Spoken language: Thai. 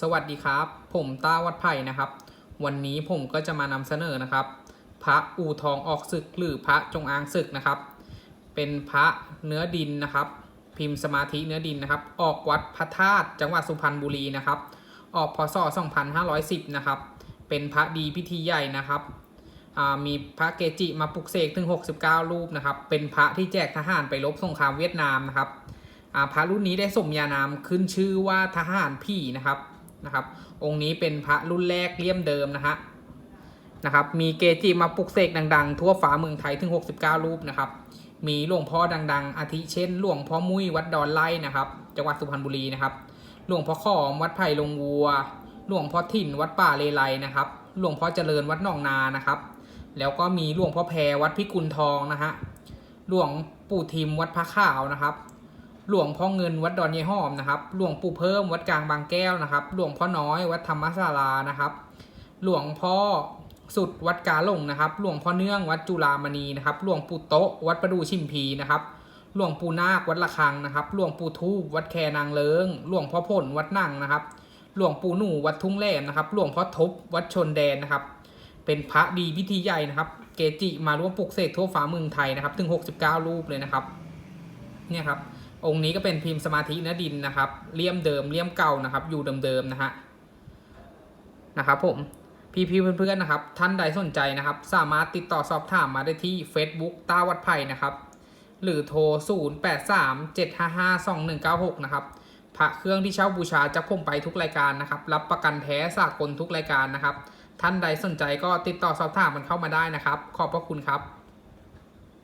สวัสดีครับ ผมต้าวัดไผ่นะครับ วันนี้ผมก็จะมานำเสนอนะครับ พระอู่ทองออกศึกหรือพระจงอางศึกนะครับ เป็นพระเนื้อดินนะครับ พิมพ์สมาธิเนื้อดินนะครับ ออกวัดพระธาตุจังหวัดสุพรรณบุรีนะครับ ออกพศ 2510 นะครับ เป็นพระดีพิธีใหญ่นะครับมีพระเกจิมาปลุกเสกถึง 69 รูปนะครับ เป็นพระที่แจกทหารไปรบสงครามเวียดนามนะครับพระรุ่นนี้ได้สมญานามขึ้นชื่อว่าทหารพี่นะครับ นะครับ องค์นี้เป็นพระรุ่นแรกเลี่ยมเดิมนะฮะนะครับมีเกจิมาปลุกเสกดัง ๆ ทั่วฟ้าเมืองไทยถึง 69 รูปนะครับ มีหลวงพ่อดัง ๆ อาทิเช่น หลวงพ่อมุ้ยวัดดอนไล่นะครับ จังหวัดสุพรรณบุรีนะครับ หลวงพ่อขอมวัดไผ่ลงวัว หลวงพ่อถิ่นวัดป่าเลไลนะครับ หลวงพ่อเจริญวัดหนองนานะครับ แล้วก็มีหลวงพ่อแพรวัดพิกุลทองนะฮะ หลวงปู่ทิมวัดพระขาวนะครับ หลวงพ่อเงินวัดดอนเยายหอมนะครับ หลวงปู่เพิ่มวัดกลางบางแก้วนะครับ หลวงพ่อน้อยวัดธรรมศาลานะครับ หลวงพ่อสุดวัดกาหลงนะครับ หลวงพ่อเนื่องวัดจุฬามณีนะครับ หลวงปู่โต๊ะวัดประดูชิมพีนะครับ หลวงปู่นาควัดระฆังนะครับ หลวงปู่ทูบวัดแคนางเลิง หลวงพ่อผลวัดนั่งนะครับ หลวงปู่หนูวัดทุ่งแหลมนะครับ หลวงพ่อทบวัดชนแดนนะครับ เป็นพระดีพิธีใหญ่นะครับ เกจิมาร่วมปลุกเสกทั่วฟ้าเมืองไทยนะครับ ถึง 69 รูปเลยนะครับ เนี่ยครับ องค์นี้ก็เป็นพิมพ์สมาธิเนื้อดินนะครับเลี่ยมเดิมเลี่ยมเก่านะครับ อยู่เดิมๆนะฮะนะครับผมพี่ๆเพื่อนๆนะครับ ท่านใดสนใจนะครับ สามารถติดต่อสอบถามมาได้ที่ Facebook ตาวัดไผ่นะครับ หรือโทร 0837552196 นะครับพระเครื่องที่เช่าบูชาจะผมไปทุกรายการนะครับ รับประกันแท้สากลทุกรายการนะครับ ท่านใดสนใจก็ติดต่อสอบถามมันเข้ามาได้นะครับ ขอบพระคุณครับ